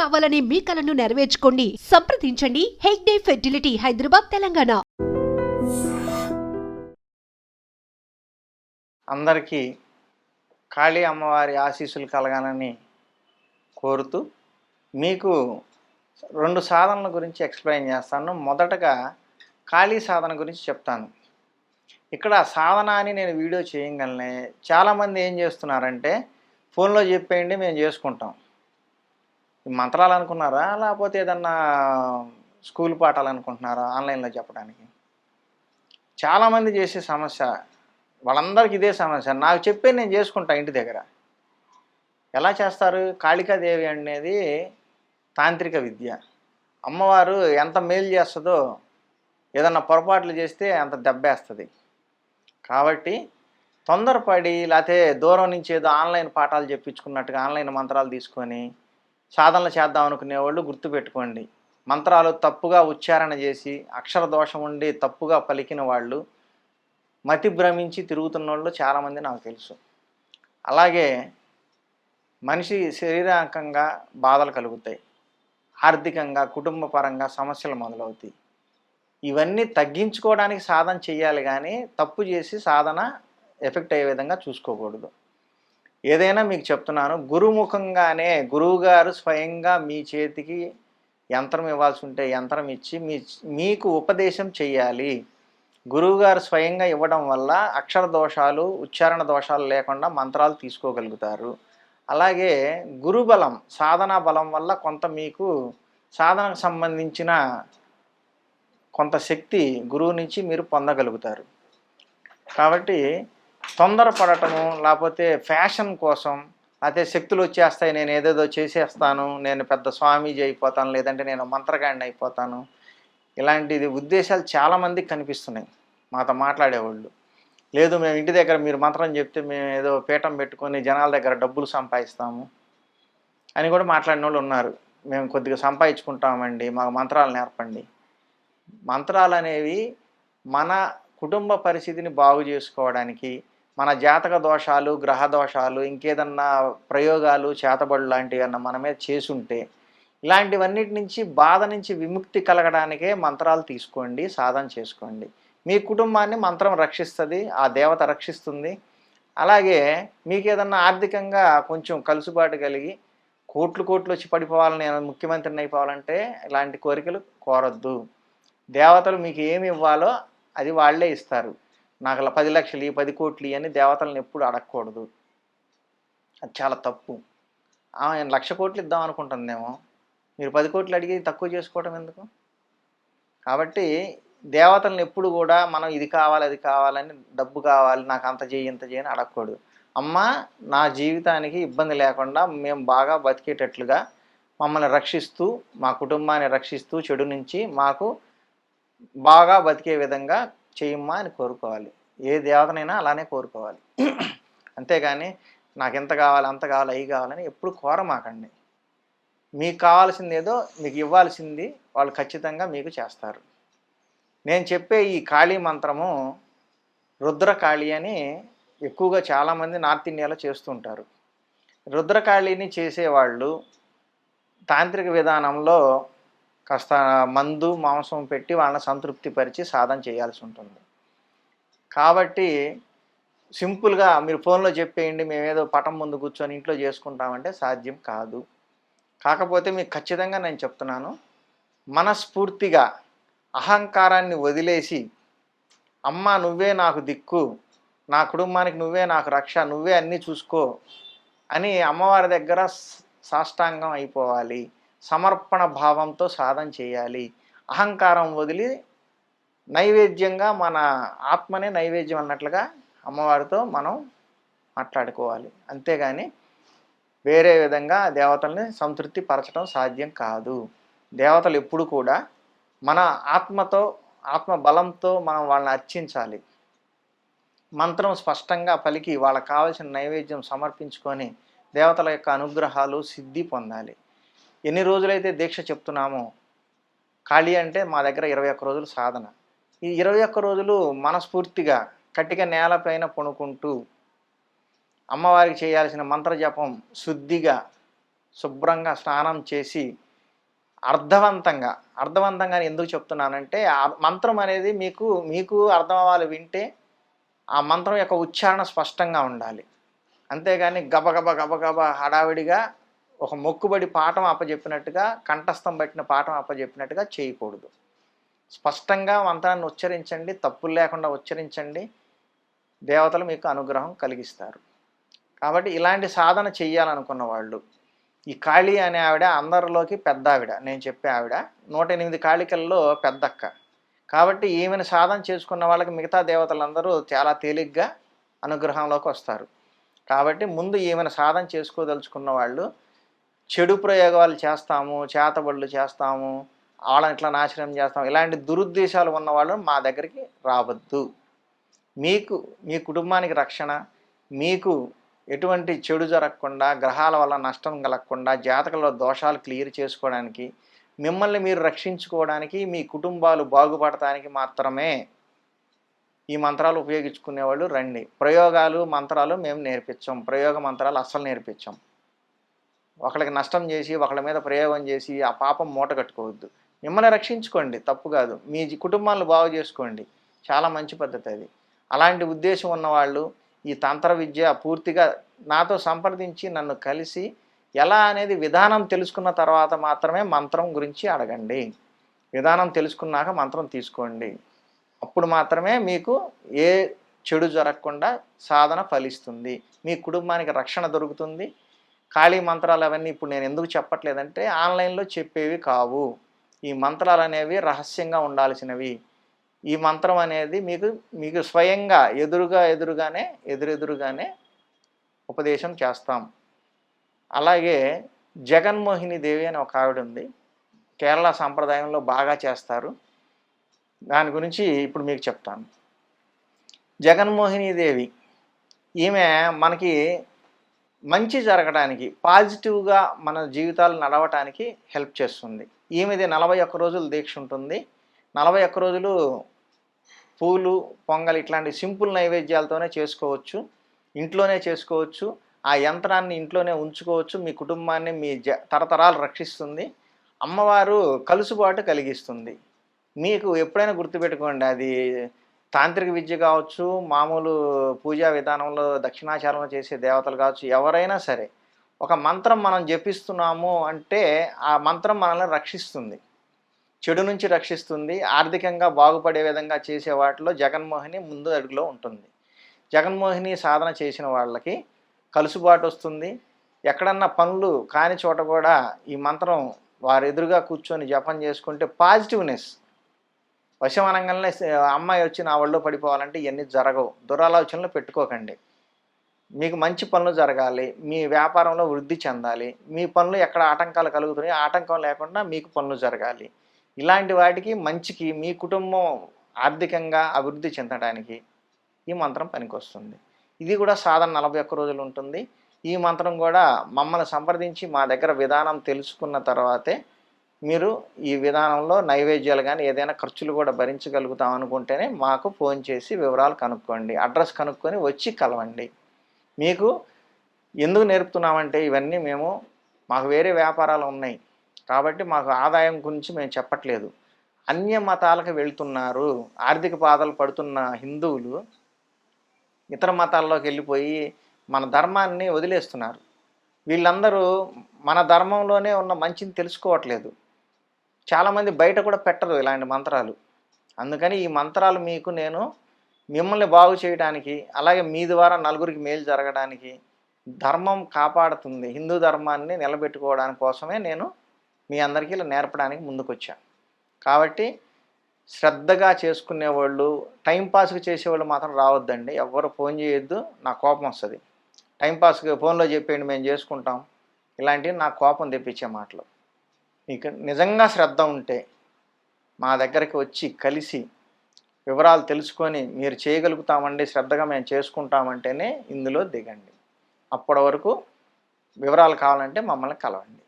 కావాలనే మీ కలను నెరవేర్చుకోండి. సంప్రదించండి. హెగ్డే ఫెర్టిలిటీ హైదరాబాద్ తెలంగాణ. అందరికీ కాళీ అమ్మవారి ఆశీస్సులు కలగాలని కోరుతూ మీకు రెండు సాధనల గురించి ఎక్స్ప్లెయిన్ చేస్తాను. మొదటగా ఖాళీ సాధన గురించి చెప్తాను. ఇక్కడ సాధన అని నేను వీడియో చేయగలనే చాలామంది ఏం చేస్తున్నారంటే ఫోన్లో చెప్పేయండి మేము చేసుకుంటాం. మంత్రాలు అనుకున్నారా లేకపోతే ఏదన్నా స్కూల్ పాఠాలు అనుకుంటున్నారా ఆన్లైన్లో చెప్పడానికి? చాలామంది చేసే సమస్య వాళ్ళందరికీ ఇదే సమస్య. నాకు చెప్పే నేను చేసుకుంటా ఇంటి దగ్గర. ఎలా చేస్తారు? కాళికాదేవి అనేది తాంత్రిక విద్య. అమ్మవారు ఎంత మేలు చేస్తుందో ఏదన్నా పొరపాట్లు చేస్తే అంత దెబ్బేస్తుంది. కాబట్టి తొందరపడి లేకపోతే దూరం నుంచి ఏదో ఆన్లైన్ పాఠాలు చెప్పించుకున్నట్టుగా ఆన్లైన్ మంత్రాలు తీసుకొని సాధనలు చేద్దాం అనుకునేవాళ్ళు గుర్తుపెట్టుకోండి. మంత్రాలు తప్పుగా ఉచ్చారణ చేసి అక్షర దోషం ఉండి తప్పుగా పలికిన వాళ్ళు మతి భ్రమించి తిరుగుతున్న వాళ్ళు చాలామంది నాకు తెలుసు. అలాగే మనిషి శరీరకంగా బాధలు కలుగుతాయి. ఆర్థికంగా కుటుంబ పరంగా సమస్యలు మొదలవుతాయి. ఇవన్నీ తగ్గించుకోవడానికి సాధన చేయాలి కానీ తప్పు చేసి సాధన ఎఫెక్ట్ అయ్యే విధంగా చూసుకోకూడదు. ఏదైనా మీకు చెప్తున్నాను గురుముఖంగానే గురువుగారు స్వయంగా మీ చేతికి యంత్రం ఇవ్వాల్సి ఉంటే యంత్రం ఇచ్చి మీ మీకు ఉపదేశం చేయాలి గురువుగారు స్వయంగా ఇవ్వడం వల్ల అక్షర దోషాలు ఉచ్చారణ దోషాలు లేకుండా మంత్రాలు తీసుకోగలుగుతారు. అలాగే గురుబలం సాధనా బలం వల్ల కొంత మీకు సాధనకు సంబంధించిన కొంత శక్తి గురువు నుంచి మీరు పొందగలుగుతారు. కాబట్టి తొందరపడటము లేకపోతే ఫ్యాషన్ కోసం అయితే శక్తులు వచ్చేస్తాయి నేను ఏదేదో చేసేస్తాను నేను పెద్ద స్వామీజీ అయిపోతాను లేదంటే నేను మంత్రగాడిని అయిపోతాను ఇలాంటిది ఉద్దేశాలు చాలామందికి కనిపిస్తున్నాయి. మాతో మాట్లాడేవాళ్ళు. లేదు మేము ఇంటి దగ్గర మీరు మంత్రం చెప్తే మేము ఏదో పీఠం పెట్టుకొని జనాల దగ్గర డబ్బులు సంపాదిస్తాము అని కూడా మాట్లాడిన వాళ్ళు ఉన్నారు. మేము కొద్దిగా సంపాదించుకుంటామండి మాకు మంత్రాలు నేర్పండి. మంత్రాలు అనేవి మన కుటుంబ పరిస్థితిని బాగు చేసుకోవడానికి మన జాతక దోషాలు గ్రహ దోషాలు ఇంకేదన్నా ప్రయోగాలు చేతబడులు లాంటివి అన్న మన మీద చేసుంటే ఇలాంటివన్నిటి నుంచి బాధ నుంచి విముక్తి కలగడానికే మంత్రాలు తీసుకోండి సాధన చేసుకోండి. మీ కుటుంబాన్ని మంత్రం రక్షిస్తుంది ఆ దేవత రక్షిస్తుంది. అలాగే మీకు ఏదన్నా ఆర్థికంగా కొంచెం కలుసుబాటు కలిగి కోట్లు కోట్లు వచ్చి పడిపోవాలని నేను ముఖ్యమంత్రిని అయిపోవాలంటే ఇలాంటి కోరికలు కోరొద్దు. దేవతలు మీకు ఏమి ఇవ్వాలో అది వాళ్ళే ఇస్తారు. నాకు అలా పది లక్షలు ఈ పది కోట్లు అని దేవతలను ఎప్పుడు అడగకూడదు. అది చాలా తప్పు. ఆయన లక్ష కోట్లు ఇద్దాం అనుకుంటుందేమో. మీరు పది కోట్లు అడిగి తక్కువ చేసుకోవడం ఎందుకు? కాబట్టి దేవతలను ఎప్పుడు కూడా మనం ఇది కావాలి అది కావాలని డబ్బు కావాలి నాకు అంత చేయి ఇంత చేయని అడగకూడదు. అమ్మ నా జీవితానికి ఇబ్బంది లేకుండా మేము బాగా బతికేటట్లుగా మమ్మల్ని రక్షిస్తూ మా కుటుంబాన్ని రక్షిస్తూ చెడు నుంచి మాకు బాగా బతికే విధంగా చేయమ్మా అని కోరుకోవాలి. ఏ దేవతనైనా అలానే కోరుకోవాలి. అంతేగాని నాకు ఎంత కావాలి అంత కావాలి అవి కావాలని ఎప్పుడు కోరమాకండి. మీకు కావాల్సింది ఏదో మీకు ఇవ్వాల్సింది వాళ్ళు ఖచ్చితంగా మీకు చేస్తారు. నేను చెప్పే ఈ కాళీ మంత్రము రుద్రకాళి అని ఎక్కువగా చాలామంది నార్త్ ఇండియాలో చేస్తుంటారు రుద్రకాళిని చేసేవాళ్ళు తాంత్రిక విధానంలో కాస్త మందు మాంసం పెట్టి వాళ్ళని సంతృప్తిపరిచి సాధన చేయాల్సి ఉంటుంది. కాబట్టి సింపుల్గా మీరు ఫోన్లో చెప్పేయండి మేము ఏదో పటం ముందు కూర్చొని ఇంట్లో చేసుకుంటామంటే సాధ్యం కాదు. కాకపోతే మీకు ఖచ్చితంగా నేను చెప్తున్నాను మనస్ఫూర్తిగా అహంకారాన్ని వదిలేసి అమ్మ నువ్వే నాకు దిక్కు నా కుటుంబానికి నువ్వే నాకు రక్ష నువ్వే అన్నీ చూసుకో అని అమ్మవారి దగ్గర సాష్టాంగం అయిపోవాలి. సమర్పణ భావంతో సాధన చేయాలి. అహంకారం వదిలి నైవేద్యంగా మన ఆత్మనే నైవేద్యం అన్నట్లుగా అమ్మవారితో మనం మాట్లాడుకోవాలి. అంతేగాని వేరే విధంగా దేవతల్ని సంతృప్తి పరచడం సాధ్యం కాదు. దేవతలు ఎప్పుడు కూడా మన ఆత్మతో ఆత్మ బలంతో మనం వాళ్ళని అర్చించాలి. మంత్రం స్పష్టంగా పలికి వాళ్ళకి కావలసిన నైవేద్యం సమర్పించుకొని దేవతల యొక్క అనుగ్రహాలు సిద్ధి పొందాలి. ఎన్ని రోజులైతే దీక్ష చెప్తున్నామో ఖాళీ అంటే మా దగ్గర ఇరవై ఒక్క రోజులు సాధన. ఈ ఇరవై ఒక్క రోజులు మనస్ఫూర్తిగా కట్టిక నేలపైన పడుకుంటూ అమ్మవారికి చేయాల్సిన మంత్రజపం శుద్ధిగా శుభ్రంగా స్నానం చేసి అర్థవంతంగా అర్థవంతంగా ఎందుకు చెప్తున్నానంటే ఆ మంత్రం అనేది మీకు మీకు అర్థం అవ్వాలి వింటే ఆ మంత్రం యొక్క ఉచ్చారణ స్పష్టంగా ఉండాలి. అంతేగాని గబగబ గబగబ హడావిడిగా ఒక మొక్కుబడి పాఠం అప్పచెప్పినట్టుగా కంఠస్థం పట్టిన పాఠం అప్పచెప్పినట్టుగా చేయకూడదు. స్పష్టంగా మంత్రాన్ని ఉచ్చరించండి తప్పులు లేకుండా ఉచ్చరించండి. దేవతలు మీకు అనుగ్రహం కలిగిస్తారు. కాబట్టి ఇలాంటి సాధన చెయ్యాలనుకున్న వాళ్ళు ఈ కాళీ అనే ఆవిడ అందరిలోకి పెద్ద ఆవిడ నేను చెప్పే ఆవిడ నూట ఎనిమిది కాళికల్లో పెద్దక్క. కాబట్టి ఈమెను సాధన చేసుకున్న వాళ్ళకి మిగతా దేవతలందరూ చాలా తేలిగ్గా అనుగ్రహంలోకి వస్తారు. కాబట్టి ముందు ఈమెను సాధన చేసుకోదలుచుకున్న వాళ్ళు చెడు ప్రయోగాలు చేస్తాము చేతబడులు చేస్తాము వాళ్ళని ఇట్లా నాశనం చేస్తాం ఇలాంటి దురుద్దేశాలు ఉన్నవాళ్ళు మా దగ్గరికి రావద్దు. మీకు మీ కుటుంబానికి రక్షణ మీకు ఎటువంటి చెడు జరగకుండా గ్రహాల వల్ల నష్టం కలగకుండా జాతకంలో దోషాలు క్లియర్ చేసుకోవడానికి మిమ్మల్ని మీరు రక్షించుకోవడానికి మీ కుటుంబాలు బాగుపడటానికి మాత్రమే ఈ మంత్రాలు ఉపయోగించుకునేవాళ్ళు రండి. ప్రయోగాలు మంత్రాలు మేము నేర్పించాం. ప్రయోగ మంత్రాలు అస్సలు నేర్పించాం. ఒకళ్ళకి నష్టం చేసి ఒకళ్ళ మీద ప్రయోగం చేసి ఆ పాపం మూట కట్టుకోవద్దు. మిమ్మల్ని రక్షించుకోండి తప్పు కాదు. మీ కుటుంబాలను బాగు చేసుకోండి. చాలా మంచి పద్ధతి అది. అలాంటి ఉద్దేశం ఉన్నవాళ్ళు ఈ తంత్ర విద్య పూర్తిగా నాతో సంప్రదించి నన్ను కలిసి ఎలా అనేది విధానం తెలుసుకున్న తర్వాత మాత్రమే మంత్రం గురించి అడగండి. విధానం తెలుసుకున్నాక మంత్రం తీసుకోండి. అప్పుడు మాత్రమే మీకు ఏ చెడు జరగకుండా సాధన ఫలిస్తుంది. మీ కుటుంబానికి రక్షణ దొరుకుతుంది. ఖాళీ మంత్రాలు అవన్నీ ఇప్పుడు నేను ఎందుకు చెప్పట్లేదంటే ఆన్లైన్లో చెప్పేవి కావు. ఈ మంత్రాలు అనేవి రహస్యంగా ఉండాల్సినవి. ఈ మంత్రం అనేది మీకు మీకు స్వయంగా ఎదురుగా ఎదురుగానే ఎదురెదురుగానే ఉపదేశం చేస్తాం. అలాగే జగన్మోహిని దేవి అని ఒక ఆవిడ ఉంది. కేరళ సాంప్రదాయంలో బాగా చేస్తారు. దాని గురించి ఇప్పుడు మీకు చెప్తాను. జగన్మోహిని దేవి ఈమె మనకి మంచి జరగడానికి పాజిటివ్గా మన జీవితాలు నడవటానికి హెల్ప్ చేస్తుంది. ఈమెది నలభై ఒక్క రోజులు దీక్ష ఉంటుంది. నలభై ఒక్క రోజులు పూలు పొంగల్ ఇట్లాంటి సింపుల్ నైవేద్యాలతోనే చేసుకోవచ్చు ఇంట్లోనే చేసుకోవచ్చు ఆ యంత్రాన్ని ఇంట్లోనే ఉంచుకోవచ్చు మీ కుటుంబాన్ని మీ జ తరతరాలు రక్షిస్తుంది అమ్మవారు కలుసుబాటు కలిగిస్తుంది. మీకు ఎప్పుడైనా గుర్తుపెట్టుకోండి అది తాంత్రిక విద్య కావచ్చు మామూలు పూజా విధానంలో దక్షిణాచారంలో చేసే దేవతలు కావచ్చు ఎవరైనా సరే ఒక మంత్రం మనం జపిస్తున్నాము అంటే ఆ మంత్రం మనల్ని రక్షిస్తుంది. చెడు నుంచి రక్షిస్తుంది. ఆర్థికంగా బాగుపడే విధంగా చేసే వాటిలో జగన్మోహిని ముందు అడుగులో ఉంటుంది. జగన్మోహిని సాధన చేసిన వాళ్ళకి కలుసుబాటు వస్తుంది. ఎక్కడన్నా పనులు కాని చోట కూడా ఈ మంత్రం వారు ఎదురుగా కూర్చొని జపం చేసుకుంటే పాజిటివ్నెస్ వశమనంగానే అమ్మాయి వచ్చి నా ఒళ్ళో పడిపోవాలంటే ఇవన్నీ జరగవు. దురాలోచనలు పెట్టుకోకండి. మీకు మంచి పనులు జరగాలి. మీ వ్యాపారంలో వృద్ధి చెందాలి. మీ పనులు ఎక్కడ ఆటంకాలు కలుగుతున్నాయి ఆటంకం లేకుండా మీకు పనులు జరగాలి. ఇలాంటి వాటికి మంచికి మీ కుటుంబం ఆర్థికంగా అభివృద్ధి చెందడానికి ఈ మంత్రం పనికొస్తుంది. ఇది కూడా సాధారణ నలభై ఒక్క రోజులు ఉంటుంది. ఈ మంత్రం కూడా మమ్మల్ని సంప్రదించి మా దగ్గర విధానం తెలుసుకున్న తర్వాతే మీరు ఈ విధానంలో నైవేద్యాలు కానీ ఏదైనా ఖర్చులు కూడా భరించగలుగుతాం అనుకుంటేనే మాకు ఫోన్ చేసి వివరాలు కనుక్కోండి. అడ్రస్ కనుక్కొని వచ్చి కలవండి. మీకు ఎందుకు నేర్పుతున్నామంటే ఇవన్నీ మేము మాకు వేరే వ్యాపారాలు ఉన్నాయి. కాబట్టి మాకు ఆదాయం గురించి మేము చెప్పట్లేదు. అన్య మతాలకు వెళ్తున్నారు. ఆర్థిక బాధలు పడుతున్న హిందువులు ఇతర మతాల్లోకి వెళ్ళిపోయి మన ధర్మాన్ని వదిలేస్తున్నారు. వీళ్ళందరూ మన ధర్మంలోనే ఉన్న మంచిని తెలుసుకోవట్లేదు. చాలామంది బయట కూడా పెట్టరు ఇలాంటి మంత్రాలు. అందుకని ఈ మంత్రాలు మీకు నేను మిమ్మల్ని బాగు చేయడానికి అలాగే మీ ద్వారా నలుగురికి మేలు జరగడానికి ధర్మం కాపాడుతుంది. హిందూ ధర్మాన్ని నిలబెట్టుకోవడానికి కోసమే నేను మీ అందరికీ ఇలా నేర్పడానికి ముందుకొచ్చాను కాబట్టి శ్రద్ధగా చేసుకునేవాళ్ళు టైంపాస్కి చేసేవాళ్ళు మాత్రం రావద్దండి. ఎవరు ఫోన్ చేయొద్దు నా కోపం వస్తుంది. టైంపాస్కి ఫోన్లో చెప్పేయండి మేము చేసుకుంటాం. ఇలాంటివి నా కోపం తెప్పించే మాటలు. మీకు నిజంగా శ్రద్ధ ఉంటే మా దగ్గరికి వచ్చి కలిసి వివరాలు తెలుసుకొని మీరు చేయగలుగుతామండి శ్రద్ధగా మేము చేసుకుంటామంటేనే ఇందులో దిగండి. అప్పటి వరకు వివరాలు కావాలంటే మమ్మల్ని కలవండి.